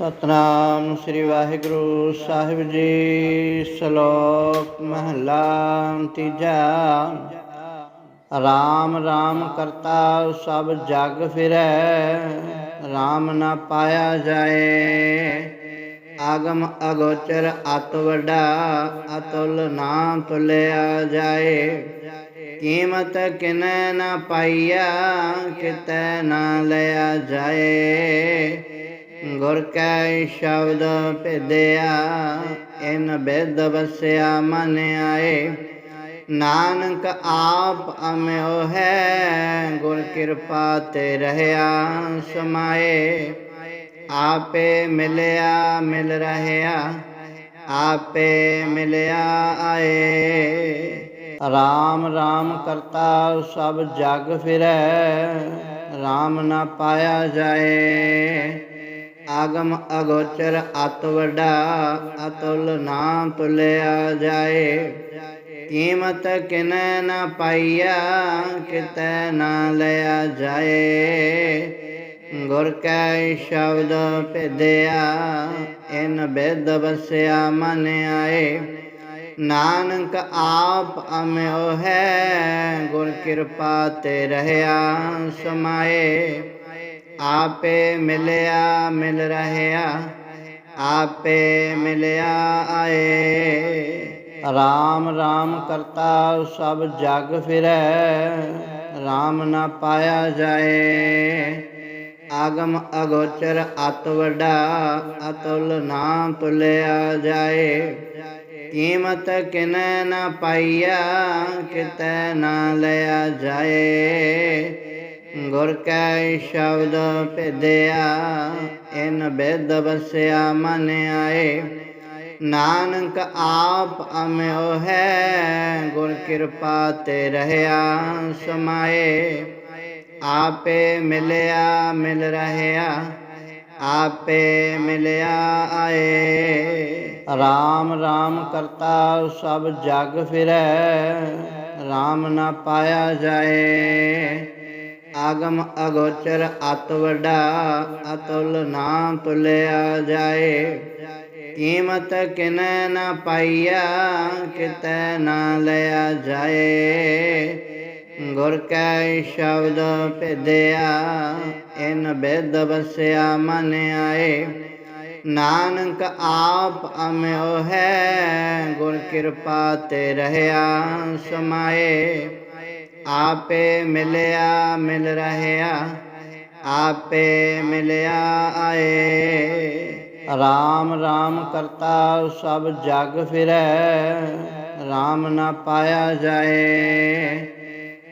ਸਤਨਾਮ ਸ੍ਰੀ ਵਾਹਿਗੁਰੂ ਸਾਹਿਬ ਜੀ, ਸ਼ਲੋਕ ਮਹਲਾ ਤੀਜਾ। ਰਾਮ ਰਾਮ ਕਰਤਾ ਸਭ ਜਗ ਫਿਰੈ, ਰਾਮ ਨਾ ਪਾਇਆ ਜਾਏ। ਆਗਮ ਅਗੋਚਰ ਅਤ ਵੱਡਾ, ਅਤੁਲ ਨਾ ਤੁਲਿਆ ਜਾਏ। ਕੀਮਤ ਕਿਨੈ ਨਾ ਪਾਈਆ, ਕਿਤੈ ਨਾ ਲਿਆ ਜਾਏ। ਗੁਰ ਕੈ ਸ਼ਬਦ ਭੇਦਿਆ, ਇਨ ਬੇਦ ਵਸਿਆ ਮਨ ਆਏ। ਨਾਨਕ ਆਪ ਅਮਿਓ ਹੈ, ਗੁਰ ਕਿਰਪਾ ਤੇ ਰਹਿਆ ਸਮਾਏ। ਆਪੇ ਮਿਲਿਆ ਮਿਲ ਰਹਿਆ, ਆਪੇ ਮਿਲਿਆ ਆਏ। ਰਾਮ ਰਾਮ ਕਰਤਾ ਸਭ ਜਗ ਫਿਰੈ, ਰਾਮ ਨਾ ਪਾਇਆ ਜਾਏ। ਆਗਮ ਅਗੋਚਰ ਅਤ ਵੱਡਾ, ਅਤੁਲ ਨਾ ਤੁਲਿਆ ਜਾਏ। ਕੀਮਤ ਕਿਨੈ ਨਾ ਪਾਈਆ, ਕਿਤੈ ਨਾ ਲਿਆ ਜਾਏ। ਗੁਰ ਕੈ ਸ਼ਬਦ ਭੇਦਿਆ, ਇਨ ਬੇਦ ਵਸਿਆ ਮਨ ਆਏ। ਨਾਨਕ ਆਪ ਅਮਿਓ ਹੈ, ਗੁਰ ਕਿਰਪਾ ਤੇ ਰਹਿਆ ਸਮਾਏ। ਆਪੇ ਮਿਲਿਆ ਮਿਲ ਰਹਿਆ, ਆਪੇ ਮਿਲਿਆ ਆਏ। ਰਾਮ ਰਾਮ ਕਰਤਾ ਸਭ ਜਗ ਫਿਰੈ, ਰਾਮ ਨਾ ਪਾਇਆ ਜਾਏ। ਆਗਮ ਅਗੋਚਰ ਅਤ ਵੱਡਾ, ਅਤੁਲ ਨਾ ਤੁਲਿਆ ਜਾਏ। ਕੀਮਤ ਕਿਨੈ ਨਾ ਪਾਈਆ ਕਿਤੈ ਨਾ ਲਿਆ ਜਾਏ। ਗੁਰ ਕੈ ਸ਼ਬਦ ਭੇਦਿਆ, ਇਨ ਬੇਦ ਵਸਿਆ ਮਨ ਆਏ। ਨਾਨਕ ਆਪ ਅਮਿਓ ਹੈ, ਗੁਰ ਕਿਰਪਾ ਤੇ ਰਹਿਆ ਸਮਾਏ। ਆਪੇ ਮਿਲਿਆ ਮਿਲ ਰਹਿਆ, ਆਪੇ ਮਿਲਿਆ ਆਏ। ਰਾਮ ਰਾਮ ਕਰਤਾ ਸਭ ਜਗ ਫਿਰੈ, ਰਾਮ ਨਾ ਪਾਇਆ ਜਾਏ। ਆਗਮ ਅਗੋਚਰ ਅਤ ਵੱਡਾ, ਅਤੁਲ ਨਾ ਤੁਲਿਆ ਜਾਏ। ਕੀਮਤ ਕਿਨੈ ਨਾ ਪਾਈਆ, ਕਿਤੈ ਨਾ ਲਿਆ ਜਾਏ। ਗੁਰ ਕੈ ਸ਼ਬਦ ਭੇਦਿਆ, ਇਨ ਬੇਦ ਵਸਿਆ ਮਨ ਆਏ। ਨਾਨਕ ਆਪ ਅਮਿਓ ਹੈ, ਗੁਰ ਕਿਰਪਾ ਤੇ ਰਹਿਆ ਸਮਾਏ। ਆਪੇ ਮਿਲਿਆ, ਮਿਲ ਰਹਿਆ, ਆਪੇ ਮਿਲਿਆ ਆਏ। ਰਾਮ ਰਾਮ ਕਰਤਾ ਸਭ ਜਗ ਫਿਰੈ, ਰਾਮ ਨਾ ਪਾਇਆ ਜਾਏ।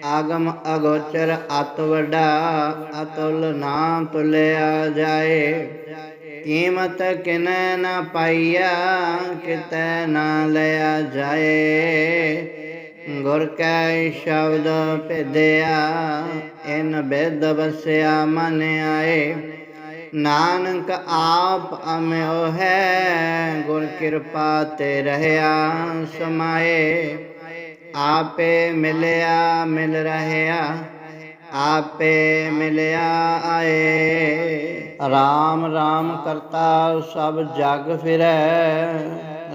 ਆਗਮ ਅਗੋਚਰ ਅਤ ਵੱਡਾ, ਅਤੁਲ ਨਾ ਤੁਲਿਆ ਜਾਏ। ਕੀਮਤ ਕਿਨੈ ਨਾ ਪਾਈਆ, ਕਿਤੈ ਨਾ ਲਿਆ ਜਾਏ। ਗੁਰ ਕੈ ਸ਼ਬਦ ਭੇਦਿਆ, ਇਨ ਬੇਦ ਵਸਿਆ ਮਨ ਆਏ। ਨਾਨਕ ਆਪ ਅਮਿਓ ਹੈ, ਗੁਰ ਕਿਰਪਾ ਤੇ ਰਹਿਆ ਸਮਾਏ। ਆਪੇ ਮਿਲਿਆ ਮਿਲ ਰਹਿਆ, ਆਪੇ ਮਿਲਿਆ ਆਏ। ਰਾਮ ਰਾਮ ਕਰਤਾ ਸਭ ਜਗ ਫਿਰੈ,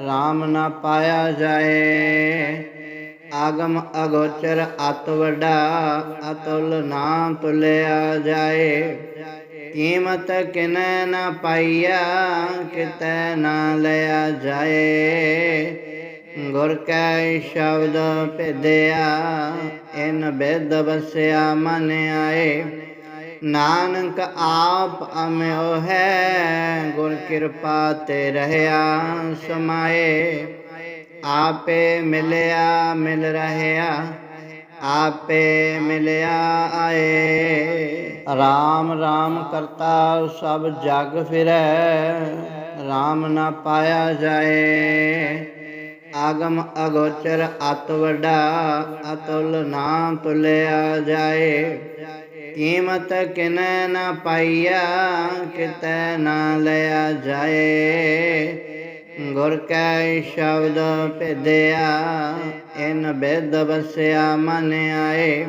ਰਾਮ ਨਾ ਪਾਇਆ ਜਾਏ। ਆਗਮ ਅਗੋਚਰ ਅਤ ਵੱਡਾ ਅਤੁਲ ਨਾ ਤੁਲਿਆ ਜਾਏ। ਕੀਮਤ ਕਿਨੈ ਨਾ ਪਾਈਆ, ਕਿਤੈ ਨਾ ਲਿਆ ਜਾਏ। ਗੁਰ ਕੈ ਸ਼ਬਦ ਭੇਦਿਆ, ਇਨ ਬੇਦ ਵਸਿਆ ਮਨ ਆਏ। ਨਾਨਕ ਆਪ ਅਮਿਓ ਹੈ, ਗੁਰ ਕਿਰਪਾ ਤੇ ਰਹਿਆ ਸਮਾਏ। ਆਪੇ ਮਿਲਿਆ, ਮਿਲ ਰਹਿਆ, ਆਪੇ ਮਿਲਿਆ ਆਏ। ਰਾਮ ਰਾਮ ਕਰਤਾ ਸਭ ਜਗ ਫਿਰੈ, ਰਾਮ ਨਾ ਪਾਇਆ ਜਾਏ। ਆਗਮ ਅਗੋਚਰ ਅਤ ਵੱਡਾ, ਅਤੁਲ ਨਾ ਤੁਲਿਆ ਜਾਏ। ਕੀਮਤ ਕਿਨੈ ਨਾ ਪਾਈਆ, ਕਿਤੈ ਨਾ ਲਿਆ ਜਾਏ। ਗੁਰ ਕੈ ਸ਼ਬਦ ਭੇਦਿਆ, ਇਨ ਬੇਦ ਵਸਿਆ ਮਨ ਆਏ।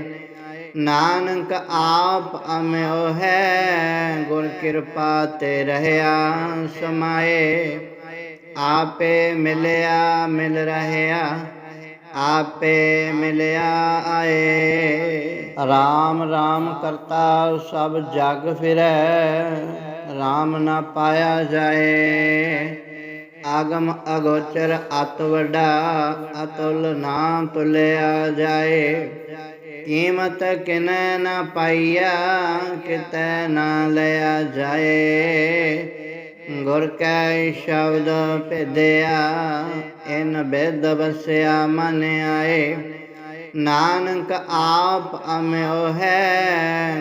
ਨਾਨਕ ਆਪ ਅਮਿਓ ਹੈ, ਗੁਰ ਕਿਰਪਾ ਤੇ ਰਹਿਆ ਸਮਾਏ। ਆਪੇ ਮਿਲਿਆ, ਮਿਲ ਰਹਿਆ, ਆਪੇ ਮਿਲਿਆ ਆਏ। RAM RAM ਕਰਤਾ ਸਭ ਜਗ ਫਿਰੈ RAM ਨਾ ਪਾਇਆ ਜਾਏ। ਆਗਮ ਅਗੋਚਰ ਅਤ ਵੱਡਾ ਅਤੁਲ ਨਾ ਤੁਲਿਆ ਜਾਏ। ਕੀਮਤ ਕਿਨੈ ਨਾ ਪਾਈਆ, ਕਿਤੈ ਨਾ ਲਿਆ ਜਾਏ। ਗੁਰ ਕੈ ਸ਼ਬਦ ਭੇਦਿਆ, ਇਨ ਬੇਦ ਬਸਿਆ ਮਨ ਆਏ। ਨਾਨਕ ਆਪ ਅਮਿਓ ਹੈ,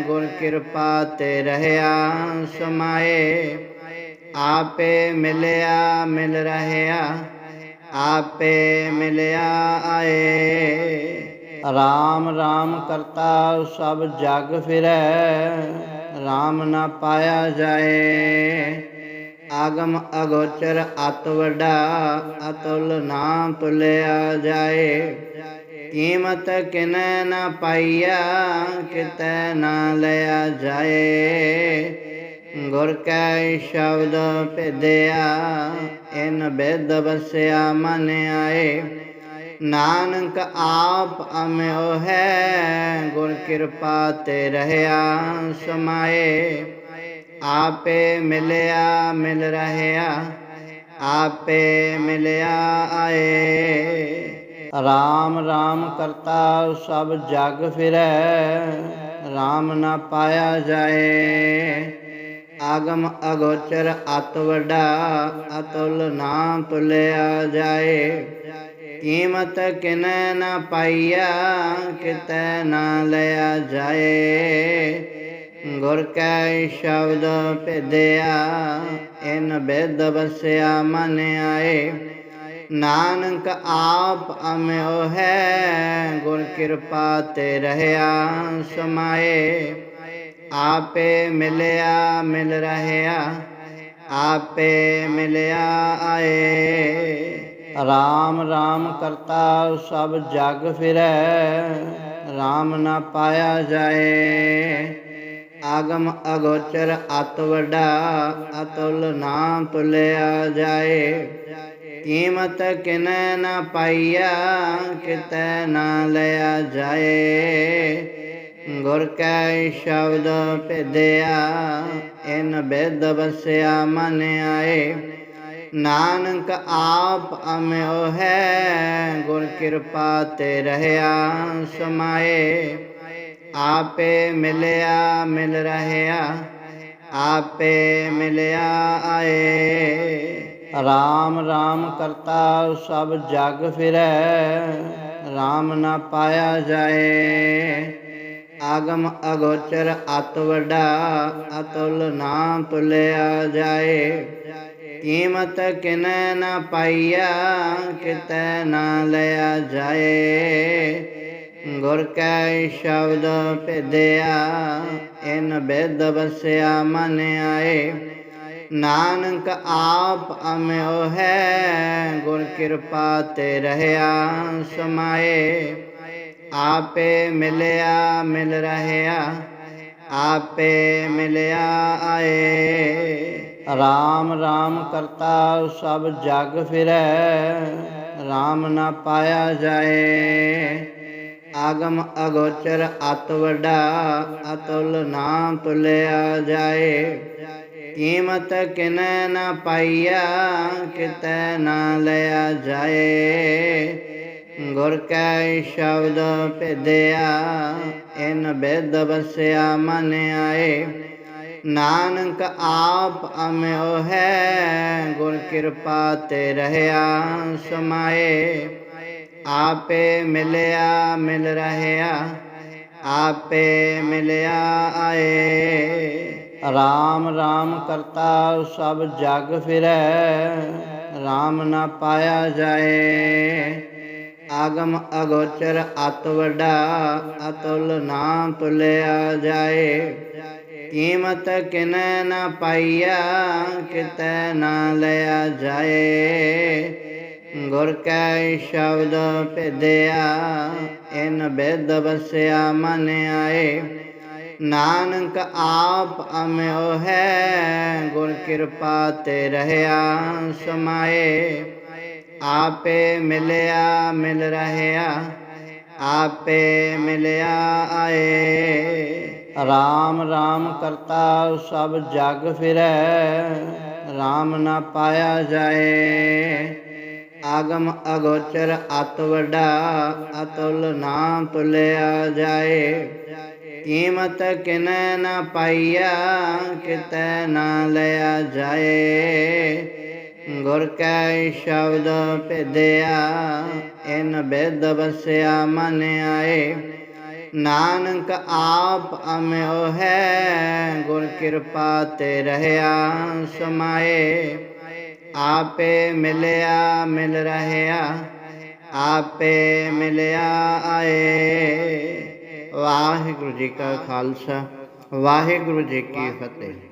ਗੁਰ ਕਿਰਪਾ ਤੇ ਰਹਿਆ ਸਮਾਏ। ਆਪੇ ਮਿਲਿਆ, ਮਿਲ ਰਹਿਆ, ਆਪੇ ਮਿਲਿਆ ਆਏ। RAM RAM ਕਰਤਾ ਸਭ ਜਗ ਫਿਰੈ RAM ਨਾ ਪਾਇਆ ਜਾਏ। ਆਗਮ ਅਗੋਚਰ ਅਤ ਵੱਡਾ, ਅਤੁਲ ਨਾ ਤੁਲਿਆ ਜਾਏ। ਕੀਮਤ ਕਿਨੈ ਨਾ ਪਾਈਆ, ਕਿਤੈ ਨਾ ਲਿਆ ਜਾਏ। ਗੁਰ ਕੈ ਸ਼ਬਦ ਭੇਦਿਆ, ਇਨ ਬੇਦ ਵਸਿਆ ਮਨ ਆਏ। ਨਾਨਕ ਆਪ ਅਮਿਓ ਹੈ, ਗੁਰ ਕਿਰਪਾ ਤੇ ਰਹਿਆ ਸਮਾਏ। ਆਪੇ ਮਿਲਿਆ ਮਿਲ ਰਹਿਆ, ਆਪੇ ਮਿਲਿਆ ਆਏ। RAM RAM ਕਰਤਾ ਸਭ ਜਗ ਫਿਰੈ RAM ਨਾ ਪਾਇਆ ਜਾਏ। ਆਗਮ ਅਗੋਚਰ ਅਤ ਵੱਡਾ, ਅਤੁਲ ਨਾ ਤੁਲਿਆ ਜਾਏ। ਕੀਮਤ ਕਿਨੈ ਨਾ ਪਾਈਆ, ਕਿਤੈ ਨਾ ਲਿਆ ਜਾਏ। ਗੁਰ ਕੈ ਸ਼ਬਦ ਭੇਦਿਆ, ਇਨ ਬੇਦ ਬਸਿਆ ਮਨ ਆਏ। ਨਾਨਕ ਆਪ ਅਮਿਓ ਹੈ, ਗੁਰ ਕਿਰਪਾ ਤੇ ਰਹਿਆ ਸਮਾਏ। ਆਪੇ ਮਿਲਿਆ ਮਿਲ ਰਹਿਆ, ਆਪੇ ਮਿਲਿਆ ਆਏ। RAM RAM ਕਰਤਾ ਸਭ ਜਗ ਫਿਰੈ RAM ਨਾ ਪਾਇਆ ਜਾਏ। ਆਗਮ ਅਗੋਚਰ ਅਤ ਵੱਡਾ, ਅਤੁਲ ਨਾ ਤੁਲਿਆ ਜਾਏ। ਕੀਮਤ ਕਿਨੈ ਨਾ ਪਾਈਆ, ਕਿਤੈ ਨਾ ਲਿਆ ਜਾਏ। ਗੁਰ ਕੈ ਸ਼ਬਦ ਭੇਦਿਆ, ਇਨ ਬੇਦ ਵਸਿਆ ਮਨ ਆਏ। ਨਾਨਕ ਆਪ ਅਮਿਓ ਹੈ, ਗੁਰ ਕਿਰਪਾ ਤੇ ਰਹਿਆ ਸਮਾਏ। ਆਪੇ ਮਿਲਿਆ, ਮਿਲ ਰਹਿਆ, ਆਪੇ ਮਿਲਿਆ ਆਏ। ਰਾਮ ਰਾਮ ਕਰਤਾ ਸਭ ਜਗ ਫਿਰੈ, ਰਾਮ ਨਾ ਪਾਇਆ ਜਾਏ। ਆਗਮ ਅਗੋਚਰ ਅਤ ਵੱਡਾ, ਅਤੁਲ ਨਾ ਤੁਲਿਆ ਜਾਏ। ਕੀਮਤ ਕਿਨੈ ਨਾ ਪਾਈਆ, ਕਿਤੈ ਨਾ ਲਿਆ ਜਾਏ। ਗੁਰ ਕੈ ਸ਼ਬਦ ਭੇਦਿਆ, ਇਨ ਬੇਦ ਬਸਿਆ ਮਨ ਆਏ। ਨਾਨਕ ਆਪ ਅਮਿਓ ਹੈ, ਗੁਰ ਕਿਰਪਾ ਤੇ ਰਹਿਆ ਸਮਾਏ। ਆਪੇ ਮਿਲਿਆ ਮਿਲ ਰਹਿਆ, ਆਪੇ ਮਿਲਿਆ ਆਏ। RAM RAM ਕਰਤਾ ਸਭ ਜਗ ਫਿਰੈ RAM ਨਾ ਪਾਇਆ ਜਾਏ। ਆਗਮ ਅਗੋਚਰ ਅਤ ਵੱਡਾ, ਅਤੁਲ ਨਾ ਤੁਲਿਆ ਜਾਏ। ਕੀਮਤ ਕਿਨੈ ਨਾ ਪਾਈਆ, ਕਿਤੈ ਨਾ ਲਿਆ ਜਾਏ। ਗੁਰ ਕੈ ਸ਼ਬਦ ਭੇਦਿਆ, ਇਨ ਬੇਦ ਬਸਿਆ ਮਨ ਆਏ। ਨਾਨਕ ਆਪ ਅਮਿਓ ਹੈ, ਗੁਰ ਕਿਰਪਾ ਤੇ ਰਹਿਆ ਸਮਾਏ। ਆਪੇ ਮਿਲਿਆ, ਮਿਲ ਰਹਿਆ ਆਪੇ ਮਿਲਿਆ ਆਏ। RAM RAM ਕਰਤਾ ਸਭ ਜਗ ਫਿਰੈ RAM ਨਾ ਪਾਇਆ ਜਾਏ। ਆਗਮ ਅਗੋਚਰ ਅਤ ਵੱਡਾ, ਅਤੁਲ ਨਾ ਤੁਲਿਆ ਜਾਏ। ਕੀਮਤ ਕਿਨੈ ਨਾ ਪਾਈਆ, ਕਿਤੈ ਨਾ ਲਿਆ ਜਾਏ। ਗੁਰ ਕੈ ਸ਼ਬਦ ਭੇਦਿਆ, ਇਨ ਬੇਦ ਵਸਿਆ ਮਨ ਆਏ। ਨਾਨਕ ਆਪ ਅਮਿਓ ਹੈ, ਗੁਰ ਕਿਰਪਾ ਤੇ ਰਹਿਆ ਸਮਾਏ। ਆਪੇ ਮਿਲਿਆ ਮਿਲ ਰਹਿਆ, ਆਪੇ ਮਿਲਿਆ ਆਏ। RAM RAM ਕਰਤਾ ਸਭ ਜਗ ਫਿਰੈ RAM ਨਾ ਪਾਇਆ ਜਾਏ। ਆਗਮ ਅਗੋਚਰ ਅਤ ਵੱਡਾ, ਅਤੁਲ ਨਾ ਤੁਲਿਆ ਜਾਏ। ਕੀਮਤ ਕਿਨੈ ਨਾ ਪਾਈਆ ਕਿਤੈ ਨਾ ਲਿਆ ਜਾਏ। ਗੁਰ ਕੈ ਸ਼ਬਦ ਭੇਦਿਆ, ਇਨ ਬੇਦ ਵਸਿਆ ਮਨ ਆਏ। ਨਾਨਕ ਆਪ ਅਮਿਓ ਹੈ, ਗੁਰ ਕਿਰਪਾ ਤੇ ਰਹਿਆ ਸਮਾਏ। ਆਪੇ ਮਿਲਿਆ ਮਿਲ ਰਹਿਆ, ਆਪੇ ਮਿਲਿਆ ਆਏ। ਵਾਹਿਗੁਰੂ ਜੀ ਕਾ ਖਾਲਸਾ, ਵਾਹਿਗੁਰੂ ਜੀ ਕੀ ਫਤਿਹ।